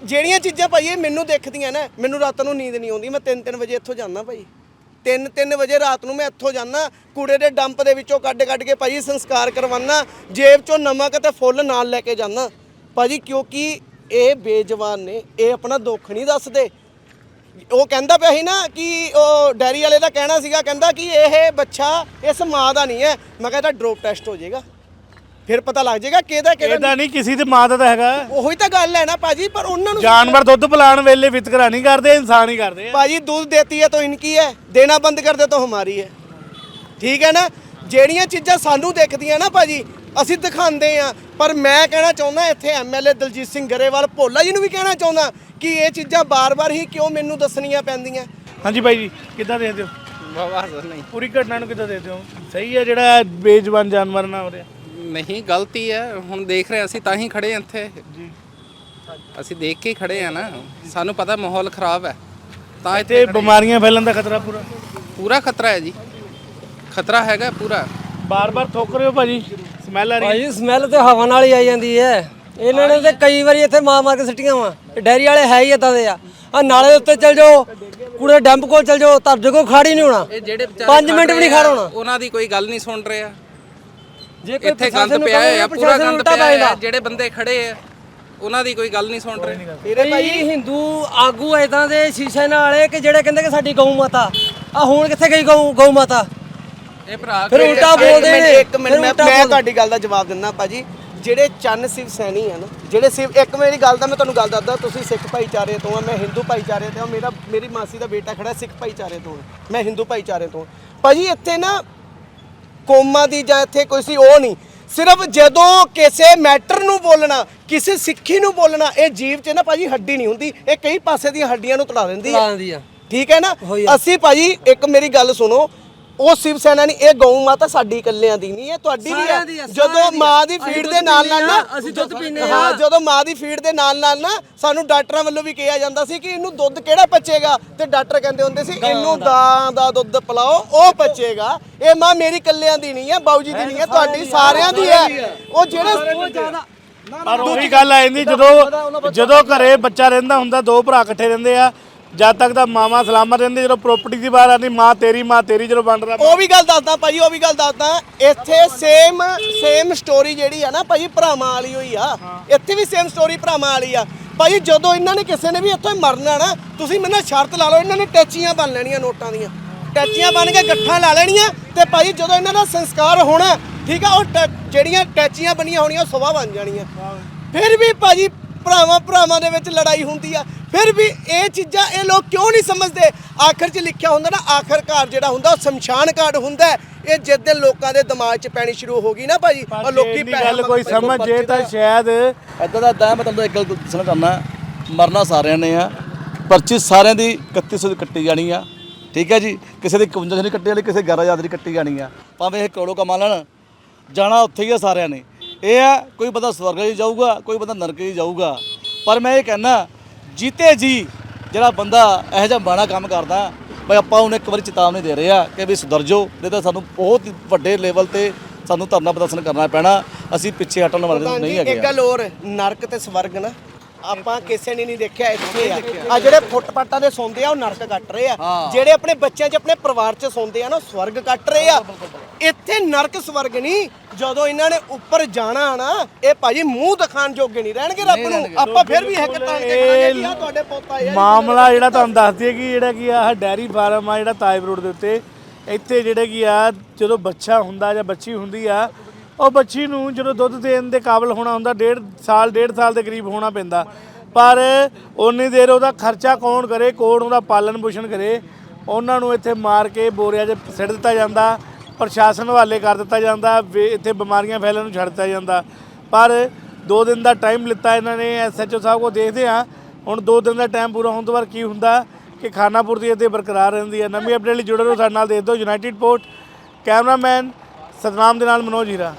ਜਿਹੜੀਆਂ ਚੀਜ਼ਾਂ ਭਾਈ ਇਹ ਮੈਨੂੰ ਦੇਖਦੀਆਂ ਨਾ, ਮੈਨੂੰ ਰਾਤ ਨੂੰ ਨੀਂਦ ਨਹੀਂ ਆਉਂਦੀ, ਮੈਂ 3-3 ਵਜੇ ਇੱਥੋਂ ਜਾਂਦਾ ਭਾਈ। 3-3 ਵਜੇ ਰਾਤ ਨੂੰ ਮੈਂ ਇੱਥੋਂ ਜਾਂਦਾ, ਕੂੜੇ ਦੇ ਡੰਪ ਦੇ ਵਿੱਚੋਂ ਕੱਢ ਕੱਢ ਕੇ ਭਾਜੀ ਸੰਸਕਾਰ ਕਰਵਾਉਣਾ ਜੇਬ ਚੋਂ ਨਮਕ ਤੇ ਫੁੱਲ ਨਾਲ ਲੈ ਕੇ ਜਾਂਦਾ। ਭਾਜੀ ਕਿਉਂਕਿ ਇਹ ਬੇਜਵਾਨ ਨੇ, ਇਹ ਆਪਣਾ ਦੁੱਖ ਨਹੀਂ ਦੱਸਦੇ। ਉਹ ਕਹਿੰਦਾ ਪਿਆ ਸੀ ਨਾ ਕਿ ਉਹ ਡੈਰੀ ਵਾਲੇ ਦਾ ਕਹਿਣਾ ਸੀਗਾ, ਕਹਿੰਦਾ ਕਿ ਇਹ ਬੱਚਾ ਇਸ ਮਾਂ ਦਾ ਨਹੀਂ ਹੈ। ਮੈਂ ਕਹਿੰਦਾ ਡ੍ਰੌਪ ਟੈਸਟ ਹੋ ਜਾਏਗਾ। ਫਿਰ ਪਤਾ ਲੱਗ ਜਾਏਗਾ ਕਿਹਦਾ ਕਿਹਦਾ ਇਹਦਾ ਨਹੀਂ ਕਿਸੇ ਦੀ ਮਾਂ ਦਾ ਤਾਂ ਹੈਗਾ ਉਹੀ ਤਾਂ ਗੱਲ ਹੈ ਨਾ ਭਾਜੀ ਪਰ ਉਹਨਾਂ ਨੂੰ ਜਾਨਵਰ ਦੁੱਧ ਪਿਲਾਉਣ ਵੇਲੇ ਵਿਤਕਰਾ ਨਹੀਂ ਕਰਦੇ ਇਨਸਾਨ ਹੀ ਕਰਦੇ ਆ ਭਾਜੀ दूध देती है तो इनकी है देना बंद कर दे तो हमारी है ਠੀਕ ਹੈ ਨਾ ਜਿਹੜੀਆਂ ਚੀਜ਼ਾਂ ਸਾਨੂੰ ਦਿਖਦੀਆਂ ਨਾ ਭਾਜੀ ਅਸੀਂ ਦਿਖਾਉਂਦੇ ਆ ਪਰ ਮੈਂ ਕਹਿਣਾ ਚਾਹੁੰਦਾ ਇੱਥੇ ਐਮਐਲਏ ਦਲਜੀਤ ਸਿੰਘ ਗਰੇਵਾਲ ਭੋਲਾ ਜੀ ਨੂੰ ਵੀ ਕਹਿਣਾ ਚਾਹੁੰਦਾ ਕਿ ਇਹ ਚੀਜ਼ਾਂ ਬਾਰ-ਬਾਰ ਹੀ ਕਿਉਂ ਮੈਨੂੰ ਦੱਸਣੀਆਂ ਪੈਂਦੀਆਂ ਹਾਂਜੀ ਬਾਈ ਜੀ ਕਿੱਦਾਂ ਦੇਖਦੇ ਹੋ ਬਾਬਾ ਨਹੀਂ ਪੂਰੀ ਘਟਨਾ ਨੂੰ ਕਿੱਦਾਂ ਦੇਖਦੇ ਹੋ ਸਹੀ ਹੈ ਜਿਹੜਾ ਬੇਜਵਾਨ ਜਾਨਵਰ ਨਾ ਹੋ ਰਿਹਾ ਨਹੀਂ ਗਲਤੀ ਹੈ। ਹੁਣ ਦੇਖ ਰਹੇ ਅਸੀਂ ਤਾਂ ਹੀ ਖੜੇ ਹਾਂ ਇੱਥੇ। ਜੀ। ਅਸੀਂ ਦੇਖ ਕੇ ਹੀ ਖੜੇ ਆ ਨਾ। ਸਾਨੂੰ ਪਤਾ ਮਾਹੌਲ ਖਰਾਬ ਹੈ। ਤਾਂ ਇੱਥੇ ਬਿਮਾਰੀਆਂ ਫੈਲਣ ਦਾ ਖਤਰਾ ਪੂਰਾ। ਪੂਰਾ ਖਤਰਾ ਹੈ ਜੀ। ਖਤਰਾ ਹੈਗਾ ਪੂਰਾ। ਬਾਰ-ਬਾਰ ਥੋਕ ਰਹੇ ਹੋ ਭਾਜੀ? ਸਮੈਲ ਆ ਰਹੀ ਹੈ। ਭਾਈ ਸਮੈਲ ਤੇ ਹਵਾ ਨਾਲ ਹੀ ਆਈ ਜਾਂਦੀ ਹੈ। ਇਹਨਾਂ ਨੇ ਤੇ ਕਈ ਵਾਰੀ ਇੱਥੇ ਮਾਰ ਮਾਰ ਕੇ ਸਿੱਟੀਆਂ ਵਾ। ਡੈਰੀ ਵਾਲੇ ਹੈ ਹੀ ਇਦਾਂ ਦੇ ਆ। ਆ ਨਾਲੇ ਦੇ ਉੱਤੇ ਚਲ ਜਾਓ। ਕੂੜੇ ਡੰਪ ਕੋਲ ਚਲ ਜਾਓ। ਤੁਹਾਡੇ ਕੋਲ ਖਾੜੀ ਨਹੀਂ ਹੋਣਾ। ਇਹ ਜਿਹੜੇ ਵਿਚਾਰੇ 5 ਮਿੰਟ ਵੀ ਨਹੀਂ ਖੜਾ ਹੋਣਾ। ਉਹਨਾਂ ਦੀ ਕੋਈ ਗੱਲ ਨਹੀਂ ਸੁਣ ਰਹੇ ਆ। ਜੇ ਕੋਈ ਇੱਥੇ ਗੰਦ ਪਿਆ ਹੈ ਪੂਰਾ ਗੰਦ ਪਿਆ ਹੈ। ਜਿਹੜੇ ਬੰਦੇ ਖੜੇ ਆ ਉਹਨਾਂ ਦੀ ਕੋਈ ਗੱਲ ਨਹੀਂ ਸੁਣ ਰਹੇ ਕਈ ਭਾਜੀ ਹਿੰਦੂ ਆਗੂ ਇਦਾਂ ਦੇ ਸ਼ੀਸ਼ੇ ਨਾਲ ਇਹ ਕਿ ਜਿਹੜੇ ਕਹਿੰਦੇ ਕਿ ਸਾਡੀ ਗਊ ਮਾਤਾ ਆ ਹੁਣ ਕਿੱਥੇ ਗਈ ਗਊ ਗਊ ਮਾਤਾ ਇਹ ਭਰਾ ਫਿਰ ਉਲਟਾ ਬੋਲਦੇ ਨੇ ਇੱਕ ਮਿੰਟ ਮੈਂ। ਤੁਹਾਡੀ ਗੱਲ ਦਾ ਜਵਾਬ ਦਿੰਦਾ ਭਾਜੀ ਜਿਹੜੇ ਚੰਨ ਸਿਵ ਸੈਣੀ ਆ ਨਾ ਜਿਹੜੇ ਸਿਵ ਇੱਕ ਮੇਰੀ ਗੱਲ ਦਾ ਮੈਂ ਤੁਹਾਨੂੰ ਗੱਲ ਦੱਸਦਾ ਤੁਸੀਂ ਸਿੱਖ ਭਾਈਚਾਰੇ ਤੋਂ ਆ ਮੈਂ ਹਿੰਦੂ ਭਾਈਚਾਰੇ ਤੋਂ ਆ ਮੇਰਾ ਮੇਰੀ ਮਾਸੀ ਦਾ ਬੇਟਾ ਖੜਾ ਸਿੱਖ ਭਾਈਚਾਰੇ ਤੋਂ ਮੈਂ ਹਿੰਦੂ ਭਾਈਚਾਰੇ ਤੋਂ। ਭਾਜੀ ਇੱਥੇ ਨਾ ਕੌਮਾਂ ਦੀ ਜਾਂ ਇੱਥੇ ਕੋਈ ਸੀ ਉਹ ਨਹੀਂ। ਸਿਰਫ ਜਦੋਂ ਕਿਸੇ ਮੈਟਰ ਨੂੰ ਬੋਲਣਾ ਕਿਸੇ ਸਿੱਖੀ ਨੂੰ ਬੋਲਣਾ ਇਹ ਜੀਵ 'ਚ ਨਾ ਭਾਜੀ ਹੱਡੀ ਨਹੀਂ ਹੁੰਦੀ। ਇਹ ਕਈ ਪਾਸੇ ਦੀਆਂ ਹੱਡੀਆਂ ਨੂੰ ਤੜਾ ਦਿੰਦੀ ਲਾ ਹੈ ਦਿੰਦੀ ਆ। ਠੀਕ ਹੈ ਨਾ? ਹੋਈ ਆ। ਅਸੀਂ ਭਾਜੀ ਇੱਕ ਮੇਰੀ ਗੱਲ ਸੁਣੋ ਉਹ ਸ਼ਿਵ ਸੈਨਾ ਨਹੀਂ ਇਹ ਗਊ ਮਾਤਾ ਸਾਡੀ ਇਕੱਲਿਆਂ ਦੀ ਨਹੀਂ ਹੈ ਤੁਹਾਡੀ ਵੀ ਦੀ ਹੈ ਸਾਰਿਆਂ ਜਦੋਂ ਦੀ। ਮਾਂ ਦੀ ਅਸੀਂ ਫੀਡ ਦੁੱਧ ਦੇ ਨਾਲ ਨਾਲ ਪੀਂਦੇ ਨਾ ਅਸੀਂ ਦੁੱਧ ਪੀਂਦੇ ਹਾਂ ਆ। ਜਦੋਂ ਮਾਂ ਦੀ ਫੀਡ ਦੇ ਨਾਲ ਨਾਲ ਨਾ ਸਾਨੂੰ ਡਾਕਟਰਾਂ ਵੱਲੋਂ ਵੀ ਕਿਹਾ ਜਾਂਦਾ ਸੀ ਕਿ ਇਹਨੂੰ ਦੁੱਧ ਕਿਹੜਾ ਪਚੇਗਾ? ਤੇ ਡਾਕਟਰ ਕਹਿੰਦੇ ਹੁੰਦੇ ਸੀ ਇਹਨੂੰ ਗਾਂ ਦਾ ਦੁੱਧ ਪਿਲਾਓ ਉਹ ਪਚੇਗਾ। ਇਹ ਮਾਂ ਮੇਰੀ ਇਕੱਲਿਆਂ ਦੀ ਨਹੀਂ ਹੈ ਬਾਊ ਜੀ ਦੀ ਨਹੀਂ ਹੈ ਤੁਹਾਡੀ ਸਾਰਿਆਂ ਦੀ ਹੈ। ਉਹ ਜਿਹੜੇ ਪਰ ਉਹੀ ਗੱਲ ਆ ਜਾਂਦੀ ਜਦੋਂ ਜਦੋਂ ਘਰੇ ਬੱਚਾ ਰਹਿੰਦਾ ਹੁੰਦਾ ਦੋ ਭਰਾ ਇਕੱਠੇ ਰਹਿੰਦੇ ਆ ਜਦ ਤੱਕ ਤਾਂ ਮਾਵਾ ਸਲਾਮਤ ਰਹਿੰਦੀ ਜਦੋਂ ਪ੍ਰਾਪਰਟੀ ਦੀ ਬਾਤ ਆਉਂਦੀ ਮਾਂ ਤੇਰੀ ਮਾਂ ਤੇਰੀ ਜਦੋਂ ਵੰਡ ਰਿਹਾ ਉਹ ਵੀ ਗੱਲ ਦੱਸਦਾ ਭਾਜੀ ਉਹ ਵੀ ਗੱਲ ਦੱਸਦਾ। ਇੱਥੇ ਸੇਮ ਸੇਮ ਸਟੋਰੀ ਜਿਹੜੀ ਆ ਨਾ ਭਾਜੀ ਭਰਾਵਾਂ ਵਾਲੀ ਹੋਈ ਆ। ਇੱਥੇ ਵੀ ਸੇਮ ਸਟੋਰੀ ਭਰਾਵਾਂ ਵਾਲੀ ਆ। ਭਾਜੀ ਜਦੋਂ ਇਹਨਾਂ ਨੇ ਕਿਸੇ ਨੇ ਵੀ ਇੱਥੋਂ ਮਰਨਾ ਨਾ ਤੁਸੀਂ ਮੈਨੂੰ ਸ਼ਰਤ ਲਾ ਲਓ ਇਹਨਾਂ ਨੇ ਟੈਚੀਆਂ ਬਣ ਲੈਣੀਆਂ ਨੋਟਾਂ ਦੀਆਂ। ਟੈਚੀਆਂ ਬਣ ਕੇ ਗੱਠਾਂ ਲਾ ਲੈਣੀਆਂ ਤੇ ਭਾਜੀ ਜਦੋਂ ਇਹਨਾਂ ਦਾ ਸੰਸਕਾਰ ਹੋਣਾ ਠੀਕ ਆ ਉਹ ਜਿਹੜੀਆਂ ਟੈਚੀਆਂ ਬਣੀਆਂ ਹੋਣੀਆਂ ਉਹ ਸਵਾ ਬਣ ਜਾਣੀਆਂ। ਫਿਰ ਵੀ ਭਾਜੀ ਭਰਾਵਾਂ ਭਰਾਵਾਂ ਦੇ ਵਿੱਚ ਲੜਾਈ ਹੁੰਦੀ ਆ। ਫਿਰ ਵੀ ਇਹ ਚੀਜ਼ਾਂ ਇਹ ਲੋਕ ਕਿਉਂ ਨਹੀਂ ਸਮਝਦੇ? ਆਖਰ 'ਚ ਲਿਖਿਆ ਹੁੰਦਾ ਨਾ ਆਖਰਕਾਰ ਜਿਹੜਾ ਹੁੰਦਾ ਉਹ ਸ਼ਮਸ਼ਾਨ ਘਾਟ ਹੁੰਦਾ। ਇਹ ਜਿਸ ਦਿਨ ਲੋਕਾਂ ਦੇ ਦਿਮਾਗ 'ਚ ਪੈਣੀ ਸ਼ੁਰੂ ਹੋ ਗਈ ਨਾ ਭਾਜੀ ਔਰ ਲੋਕੀ ਗੱਲ ਕੋਈ ਸਮਝ ਜੇ ਤਾਂ ਸ਼ਾਇਦ ਐਦਾਂ ਦਾ ਦਾਂ ਮੈਂ ਤੁਹਾਨੂੰ ਇੱਕ ਗੱਲ ਦੱਸਣਾ ਚਾਹੁੰਦਾ ਮਰਨਾ ਸਾਰਿਆਂ ਨੇ ਆ। ਪਰਚੀ ਸਾਰਿਆਂ ਦੀ 3100 ਦੀ ਕੱਟੀ ਜਾਣੀ ਆ। ਠੀਕ ਹੈ ਜੀ? ਕਿਸੇ ਦੀ 51 ਦੀ ਕੱਟੀ ਜਾਣੀ ਕਿਸੇ 11000 ਦੀ ਕੱਟੀ ਜਾਣੀ ਆ। ਭਾਵੇਂ ਇਹ ਕਰੋੜੋ ਕਮਾ ਲੈਣ ਜਾਣਾ ਉੱਥੇ ਹੀ ਆ ਸਾਰਿਆਂ ਨੇ। ਇਹ ਆ ਕੋਈ ਬੰਦਾ ਸਵਰਗ 'ਚ ਜਾਊਗਾ ਕੋਈ ਬੰਦਾ ਨਰਕ 'ਚ ਜਾਊਗਾ। ਪਰ ਮੈਂ ਇਹ ਕਹਿਣਾ ਜੀਤੇ ਜੀ ਜਿਹੜਾ ਬੰਦਾ ਇਹੋ ਜਿਹਾ ਮਾੜਾ ਕੰਮ ਕਰਦਾ ਬਈ ਆਪਾਂ ਉਹਨੂੰ ਇੱਕ ਵਾਰੀ ਚੇਤਾਵਨੀ ਦੇ ਰਹੇ ਆ ਕਿ ਵੀ ਸੁਧਰ ਜਾਓ ਨਹੀਂ ਤਾਂ ਸਾਨੂੰ ਬਹੁਤ ਵੱਡੇ ਲੈਵਲ ਤੇ ਸਾਨੂੰ ਧਰਨਾ ਪ੍ਰਦਰਸ਼ਨ ਕਰਨਾ ਪੈਣਾ। ਅਸੀਂ ਪਿੱਛੇ ਹਟਣ ਵਾਲੇ ਨਹੀਂ ਹੈਗੇ ਇੱਕ ਗੱਲ ਹੋਰ ਨਰਕ ਤੇ ਸਵਰਗ ਨਾ ਆਪਾਂ ਕਿਸੇ ਨੇ ਨਹੀਂ ਦੇਖਿਆ ਇੱਥੇ ਆ। ਜਿਹੜੇ ਫੁੱਟਪਾਟਾਂ ਦੇ ਸੌਂਦੇ ਆ ਉਹ ਨਰਕ ਕੱਟ ਰਹੇ ਆ। ਜਿਹੜੇ ਆਪਣੇ ਬੱਚਿਆਂ 'ਚ ਆਪਣੇ ਪਰਿਵਾਰ 'ਚ ਸੌਂਦੇ ਆ ਨਾ ਸਵਰਗ ਕੱਟ ਰਹੇ ਆ। ਇੱਥੇ ਨਰਕ ਸਵਰਗ ਨਹੀਂ ਜਦੋਂ ਇਹਨਾਂ ਨੇ ਉੱਪਰ ਜਾਣਾ ਨਾ ਇਹ ਭਾਜੀ ਮੂੰਹ ਦਿਖਾਣ ਜੋਗੇ ਨਹੀਂ ਰਹਿਣਗੇ ਰੱਬ ਨੂੰ। ਆਪਾਂ ਫਿਰ ਵੀ ਹੱਕ ਤਾਣ ਕੇ ਕਰਾਂਗੇ ਕਿ ਆ ਤੁਹਾਡੇ ਪੋਤਾ ਹੈ ਮਾਮਲਾ ਜਿਹੜਾ ਤੁਹਾਨੂੰ ਦੱਸ ਦਈਏ ਕਿ ਜਿਹੜਾ ਕੀ ਆ ਡੈਰੀ ਫਾਰਮ ਆ ਜਿਹੜਾ ਤਾਇਬ ਰੋਡ ਦੇ ਉੱਤੇ ਇੱਥੇ ਜਿਹੜੇ ਕੀ ਆ ਜਦੋਂ ਬੱਚਾ ਹੁੰਦਾ ਜਾਂ ਬੱਚੀ ਹੁੰਦੀ ਆ ਉਹ ਬੱਚੀ ਨੂੰ ਜਦੋਂ ਦੁੱਧ ਦੇਣ ਦੇ ਕਾਬਲ ਹੋਣਾ ਹੁੰਦਾ ਡੇਢ ਸਾਲ ਡੇਢ ਸਾਲ ਦੇ ਕਰੀਬ ਹੋਣਾ ਪੈਂਦਾ। ਪਰ ਉਨੀ ਦੇਰ ਉਹਦਾ ਖਰਚਾ ਕੌਣ ਕਰੇ ਕੌਣ ਉਹਦਾ ਪਾਲਣ ਪੋਸ਼ਣ ਕਰੇ ਉਹਨਾਂ ਨੂੰ ਇੱਥੇ ਮਾਰ ਕੇ ਬੋਰਿਆਂ 'ਚ ਸਿੱਟ ਦਿੱਤਾ ਜਾਂਦਾ। ਪ੍ਰਸ਼ਾਸਨ ਹਵਾਲੇ ਕਰ ਦਿੱਤਾ ਜਾਂਦਾ ਇੱਥੇ ਬਿਮਾਰੀਆਂ ਫੈਲਣ ਨੂੰ ਛੱਡ ਦਿੱਤਾ ਜਾਂਦਾ। ਪਰ 2 ਦਿਨ ਦਾ ਟਾਈਮ ਲਿੱਤਾ ਇਹਨਾਂ ਨੇ ਐਸਐਚਓ ਸਾਹਿਬ ਕੋ ਦੇਖਦੇ ਆ ਹੁਣ 2 ਦਿਨ ਦਾ ਟਾਈਮ ਪੂਰਾ ਹੋਣ ਤੋਂ ਬਾਅਦ ਕੀ ਹੁੰਦਾ ਕਿ ਖਾਨਾਪੁਰ ਦੀ ਇੱਥੇ ਬਰਕਰਾਰ ਰਹਿੰਦੀ ਹੈ। ਨਵੀਂ ਅਪਡੇਟ ਲਈ ਜੁੜੇ ਰਹੋ, ਸਾਡੇ ਨਾਲ ਦੇਖ ਦਿਓ ਯੂਨਾਈਟਿਡ ਪੋਰਟ ਕੈਮਰਾਮੈਨ ਸਤਨਾਮ ਦੇ ਨਾਲ ਮਨੋਜ ਹੀਰਾ।